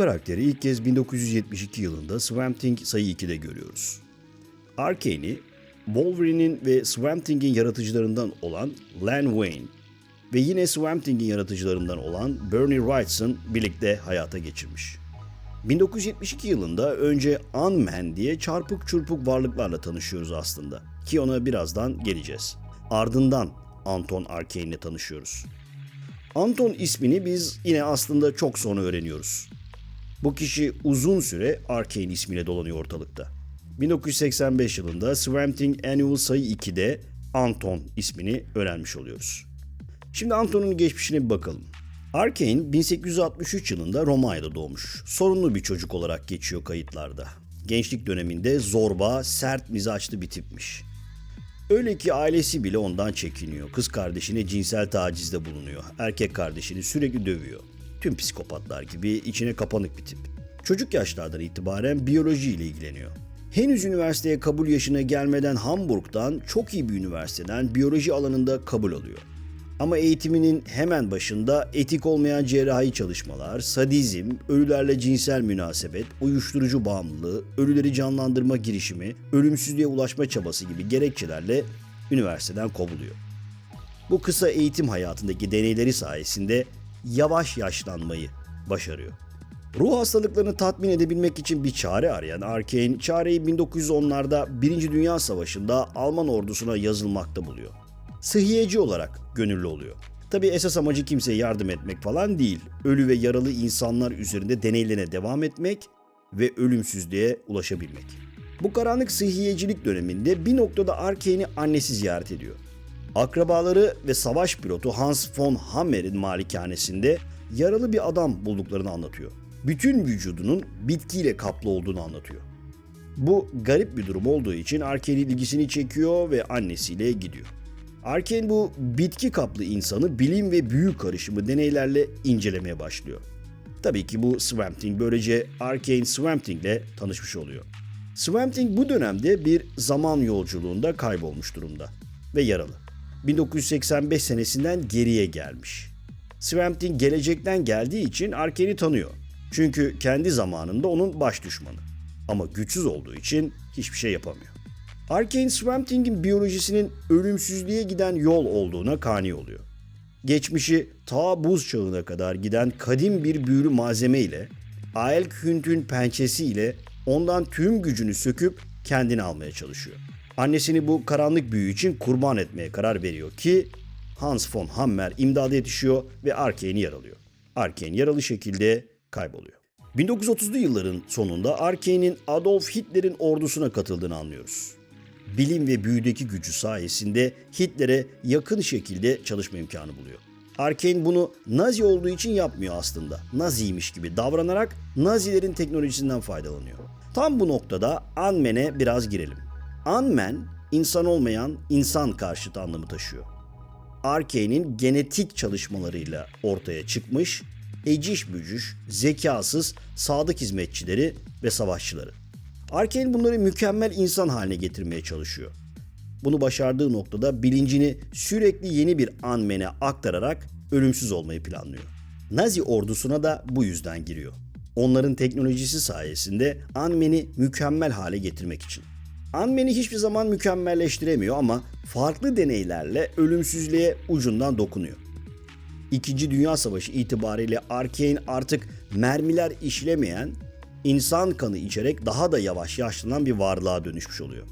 Karakteri ilk kez 1972 yılında Swamp Thing sayı 2'de görüyoruz. Arkane'i Wolverine'in ve Swamp Thing'in yaratıcılarından olan Len Wayne ve yine Swamp Thing'in yaratıcılarından olan Bernie Wrightson birlikte hayata geçirmiş. 1972 yılında önce Ant-Man diye çarpık çırpık varlıklarla tanışıyoruz aslında. Ki ona birazdan geleceğiz. Ardından Anton Arcane ile tanışıyoruz. Anton ismini biz yine aslında çok sonra öğreniyoruz. Bu kişi uzun süre Arcane ismiyle dolanıyor ortalıkta. 1985 yılında Swamp Thing Annual sayı 2'de Anton ismini öğrenmiş oluyoruz. Şimdi Anton'un geçmişine bir bakalım. Arcane 1863 yılında Romanya'da doğmuş. Sorunlu bir çocuk olarak geçiyor kayıtlarda. Gençlik döneminde zorba, sert mizaçlı bir tipmiş. Öyle ki ailesi bile ondan çekiniyor. Kız kardeşine cinsel tacizde bulunuyor. Erkek kardeşini sürekli dövüyor. Tüm psikopatlar gibi içine kapanık bir tip. Çocuk yaşlardan itibaren biyoloji ile ilgileniyor. Henüz üniversiteye kabul yaşına gelmeden Hamburg'dan çok iyi bir üniversiteden biyoloji alanında kabul alıyor. Ama eğitiminin hemen başında etik olmayan cerrahi çalışmalar, sadizm, ölülerle cinsel münasebet, uyuşturucu bağımlılığı, ölüleri canlandırma girişimi, ölümsüzlüğe ulaşma çabası gibi gerekçelerle üniversiteden kovuluyor. Bu kısa eğitim hayatındaki deneyleri sayesinde yavaş yaşlanmayı başarıyor. Ruh hastalıklarını tatmin edebilmek için bir çare arayan Arkane, çareyi 1910'larda 1. Dünya Savaşı'nda Alman ordusuna yazılmakta buluyor sıhhiyeci olarak gönüllü oluyor. Tabi esas amacı kimseye yardım etmek falan değil. Ölü ve yaralı insanlar üzerinde deneylerine devam etmek ve ölümsüzlüğe ulaşabilmek. Bu karanlık sıhhiyecilik döneminde bir noktada Arkane'i annesi ziyaret ediyor. Akrabaları ve savaş pilotu Hans von Hammer'in malikanesinde yaralı bir adam bulduklarını anlatıyor. Bütün vücudunun bitkiyle kaplı olduğunu anlatıyor. Bu garip bir durum olduğu için Arkane'in ilgisini çekiyor ve annesiyle gidiyor. Arkane bu bitki kaplı insanı bilim ve büyü karışımı deneylerle incelemeye başlıyor. Tabii ki bu Swamp Thing böylece Arkane Swamp Thing ile tanışmış oluyor. Swamp Thing bu dönemde bir zaman yolculuğunda kaybolmuş durumda ve yaralı. 1985 senesinden geriye gelmiş. Swamp gelecekten geldiği için Arkane'i tanıyor. Çünkü kendi zamanında onun baş düşmanı. Ama güçsüz olduğu için hiçbir şey yapamıyor. Arkane Swamp biyolojisinin ölümsüzlüğe giden yol olduğuna kani oluyor. Geçmişi ta buz çağına kadar giden kadim bir büyülü malzeme ile Aelkhunt'un pençesi ile ondan tüm gücünü söküp kendini almaya çalışıyor. Annesini bu karanlık büyü için kurban etmeye karar veriyor ki Hans von Hammer imdada yetişiyor ve Arkane'i yaralıyor. Arkane yaralı şekilde kayboluyor. 1930'lu yılların sonunda Arkane'in Adolf Hitler'in ordusuna katıldığını anlıyoruz bilim ve büyüdeki gücü sayesinde Hitler'e yakın şekilde çalışma imkanı buluyor. Arkane bunu Nazi olduğu için yapmıyor aslında. Naziymiş gibi davranarak Nazilerin teknolojisinden faydalanıyor. Tam bu noktada Ant-Man'e biraz girelim. Ant-Man, insan olmayan insan karşıtı anlamı taşıyor. Arkane'in genetik çalışmalarıyla ortaya çıkmış, eciş bücüş, zekasız, sadık hizmetçileri ve savaşçıları. Arkane bunları mükemmel insan haline getirmeye çalışıyor. Bunu başardığı noktada bilincini sürekli yeni bir Ant-Man'e aktararak ölümsüz olmayı planlıyor. Nazi ordusuna da bu yüzden giriyor. Onların teknolojisi sayesinde Ant-Man'i mükemmel hale getirmek için. Ant-Man'i hiçbir zaman mükemmelleştiremiyor ama farklı deneylerle ölümsüzlüğe ucundan dokunuyor. İkinci Dünya Savaşı itibariyle Arkane artık mermiler işlemeyen insan kanı içerek daha da yavaş yaşlanan bir varlığa dönüşmüş oluyor.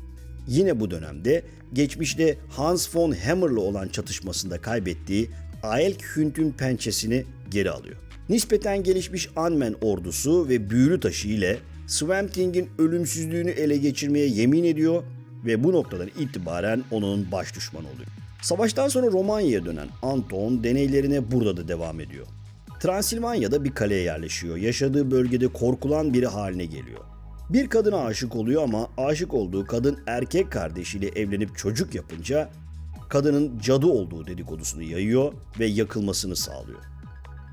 Yine bu dönemde geçmişte Hans von Hammer'la olan çatışmasında kaybettiği Aelkhunt'un pençesini geri alıyor. Nispeten gelişmiş Ant-Man ordusu ve büyülü taşı ile Swamp Thing'in ölümsüzlüğünü ele geçirmeye yemin ediyor ve bu noktadan itibaren onun baş düşmanı oluyor. Savaştan sonra Romanya'ya dönen Anton deneylerine burada da devam ediyor. Transilvanya'da bir kaleye yerleşiyor. Yaşadığı bölgede korkulan biri haline geliyor. Bir kadına aşık oluyor ama aşık olduğu kadın erkek kardeşiyle evlenip çocuk yapınca kadının cadı olduğu dedikodusunu yayıyor ve yakılmasını sağlıyor.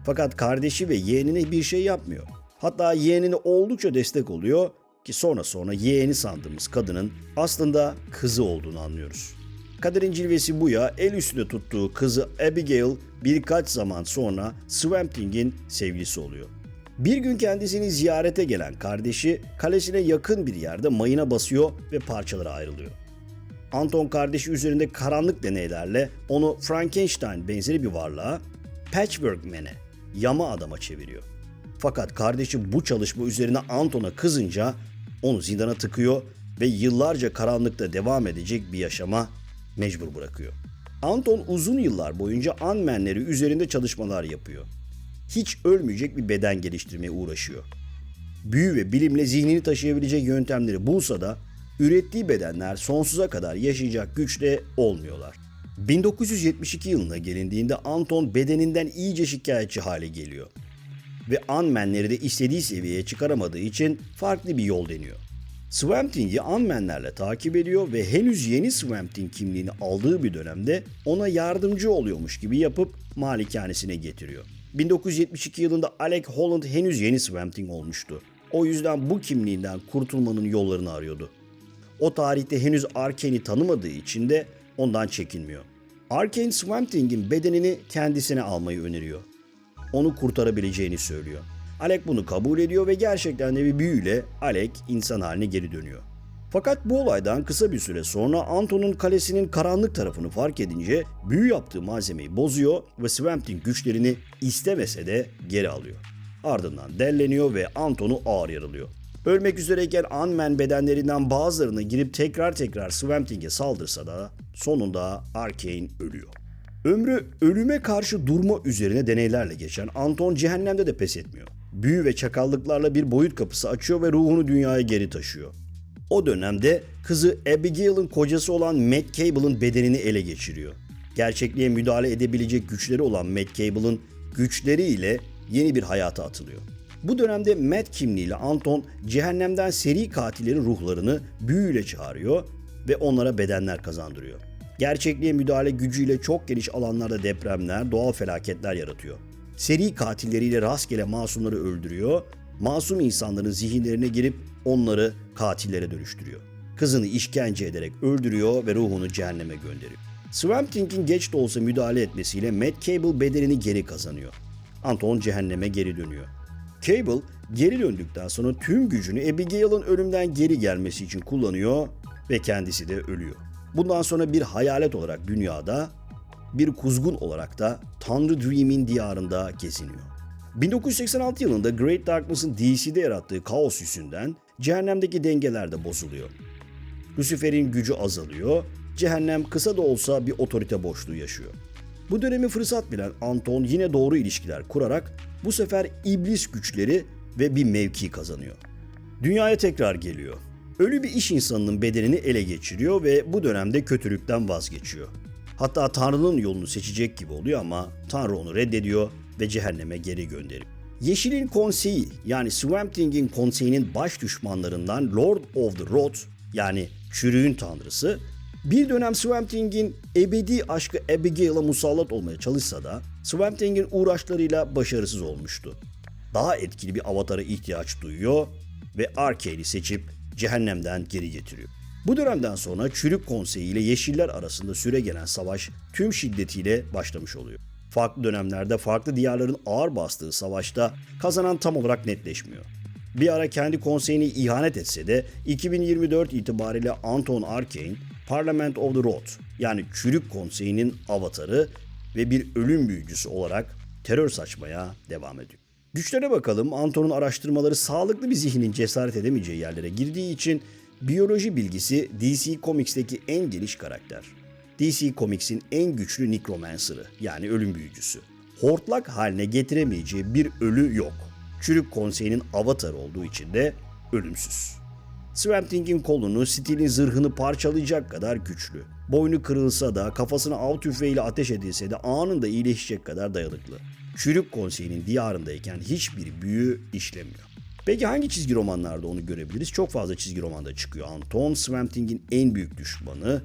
Fakat kardeşi ve yeğenine bir şey yapmıyor. Hatta yeğenine oldukça destek oluyor ki sonra sonra yeğeni sandığımız kadının aslında kızı olduğunu anlıyoruz. Kaderin cilvesi bu ya el üstünde tuttuğu kızı Abigail birkaç zaman sonra Swamp Thing'in sevgilisi oluyor. Bir gün kendisini ziyarete gelen kardeşi kalesine yakın bir yerde mayına basıyor ve parçalara ayrılıyor. Anton kardeşi üzerinde karanlık deneylerle onu Frankenstein benzeri bir varlığa, Patchwork Man'e, yama adama çeviriyor. Fakat kardeşi bu çalışma üzerine Anton'a kızınca onu zindana tıkıyor ve yıllarca karanlıkta devam edecek bir yaşama mecbur bırakıyor. Anton uzun yıllar boyunca Ant-Man'leri üzerinde çalışmalar yapıyor. Hiç ölmeyecek bir beden geliştirmeye uğraşıyor. Büyü ve bilimle zihnini taşıyabilecek yöntemleri bulsa da ürettiği bedenler sonsuza kadar yaşayacak güçte olmuyorlar. 1972 yılına gelindiğinde Anton bedeninden iyice şikayetçi hale geliyor. Ve Ant-Man'leri de istediği seviyeye çıkaramadığı için farklı bir yol deniyor. Swamp Thing'i Ant-Man'lerle takip ediyor ve henüz yeni Swamp Thing kimliğini aldığı bir dönemde ona yardımcı oluyormuş gibi yapıp malikanesine getiriyor. 1972 yılında Alec Holland henüz yeni Swamp Thing olmuştu. O yüzden bu kimliğinden kurtulmanın yollarını arıyordu. O tarihte henüz Arkane'i tanımadığı için de ondan çekinmiyor. Arkane Swamp Thing'in bedenini kendisine almayı öneriyor. Onu kurtarabileceğini söylüyor. Alec bunu kabul ediyor ve gerçekten de bir büyüyle Alec insan haline geri dönüyor. Fakat bu olaydan kısa bir süre sonra Anton'un kalesinin karanlık tarafını fark edince büyü yaptığı malzemeyi bozuyor ve Swamp Thing güçlerini istemese de geri alıyor. Ardından delleniyor ve Anton'u ağır yaralıyor. Ölmek üzereyken Ant-Man bedenlerinden bazılarına girip tekrar tekrar Swamp Thing'e saldırsa da sonunda Arcane ölüyor. Ömrü ölüme karşı durma üzerine deneylerle geçen Anton cehennemde de pes etmiyor. Büyü ve çakallıklarla bir boyut kapısı açıyor ve ruhunu dünyaya geri taşıyor. O dönemde kızı Abigail'ın kocası olan Matt Cable'ın bedenini ele geçiriyor. Gerçekliğe müdahale edebilecek güçleri olan Matt Cable'ın güçleriyle yeni bir hayata atılıyor. Bu dönemde Matt kimliğiyle Anton cehennemden seri katillerin ruhlarını büyüyle çağırıyor ve onlara bedenler kazandırıyor. Gerçekliğe müdahale gücüyle çok geniş alanlarda depremler, doğal felaketler yaratıyor. Seri katilleriyle rastgele masumları öldürüyor, masum insanların zihinlerine girip onları katillere dönüştürüyor. Kızını işkence ederek öldürüyor ve ruhunu cehenneme gönderiyor. Swamp Thing'in geç de olsa müdahale etmesiyle Matt Cable bedenini geri kazanıyor. Anton cehenneme geri dönüyor. Cable geri döndükten sonra tüm gücünü Abigail'ın ölümden geri gelmesi için kullanıyor ve kendisi de ölüyor. Bundan sonra bir hayalet olarak dünyada, bir kuzgun olarak da Tanrı Dream'in diyarında geziniyor. 1986 yılında Great Darkness'ın DC'de yarattığı kaos yüzünden cehennemdeki dengeler de bozuluyor. Lucifer'in gücü azalıyor, cehennem kısa da olsa bir otorite boşluğu yaşıyor. Bu dönemi fırsat bilen Anton yine doğru ilişkiler kurarak bu sefer iblis güçleri ve bir mevki kazanıyor. Dünyaya tekrar geliyor. Ölü bir iş insanının bedenini ele geçiriyor ve bu dönemde kötülükten vazgeçiyor. Hatta Tanrı'nın yolunu seçecek gibi oluyor ama Tanrı onu reddediyor ve cehenneme geri gönderiyor. Yeşil'in konseyi yani Swamp Thing'in konseyinin baş düşmanlarından Lord of the Rot yani çürüğün tanrısı bir dönem Swamp Thing'in ebedi aşkı Abigail'a musallat olmaya çalışsa da Swamp Thing'in uğraşlarıyla başarısız olmuştu. Daha etkili bir avatara ihtiyaç duyuyor ve Arcane'i seçip cehennemden geri getiriyor. Bu dönemden sonra Çürük Konseyi ile Yeşiller arasında süre gelen savaş tüm şiddetiyle başlamış oluyor. Farklı dönemlerde farklı diyarların ağır bastığı savaşta kazanan tam olarak netleşmiyor. Bir ara kendi konseyini ihanet etse de 2024 itibariyle Anton Arcane, Parliament of the Rot yani Çürük Konseyi'nin avatarı ve bir ölüm büyücüsü olarak terör saçmaya devam ediyor. Güçlere bakalım. Anton'un araştırmaları sağlıklı bir zihnin cesaret edemeyeceği yerlere girdiği için biyoloji bilgisi DC Comics'teki en geniş karakter. DC Comics'in en güçlü Necromancer'ı yani ölüm büyücüsü. Hortlak haline getiremeyeceği bir ölü yok. Çürük Konseyi'nin avatarı olduğu için de ölümsüz. Swamp Thing'in kolunu Steel'in zırhını parçalayacak kadar güçlü. Boynu kırılsa da kafasına av tüfeğiyle ateş edilse de anında iyileşecek kadar dayanıklı. Çürük Konseyi'nin diyarındayken hiçbir büyü işlemiyor. Peki hangi çizgi romanlarda onu görebiliriz? Çok fazla çizgi romanda çıkıyor. Anton Swamp Thing'in en büyük düşmanı.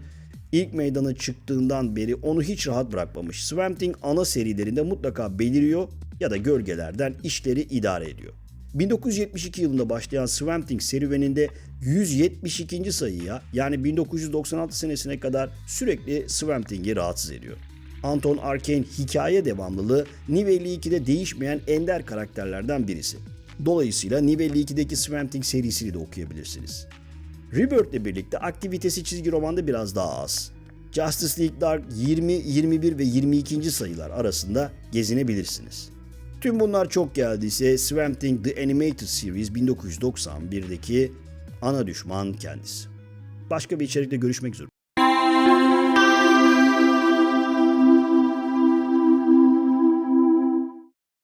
İlk meydana çıktığından beri onu hiç rahat bırakmamış. Swamp Thing ana serilerinde mutlaka beliriyor ya da gölgelerden işleri idare ediyor. 1972 yılında başlayan Swamp Thing serüveninde 172. sayıya yani 1996 senesine kadar sürekli Swamp Thing'i rahatsız ediyor. Anton Arcane hikaye devamlılığı New 52'de değişmeyen ender karakterlerden birisi. Dolayısıyla New 52'deki Swamp Thing serisini de okuyabilirsiniz. Rebirth ile birlikte aktivitesi çizgi romanda biraz daha az. Justice League Dark 20, 21 ve 22. sayılar arasında gezinebilirsiniz. Tüm bunlar çok geldiyse Swamp Thing The Animated Series 1991'deki ana düşman kendisi. Başka bir içerikte görüşmek üzere.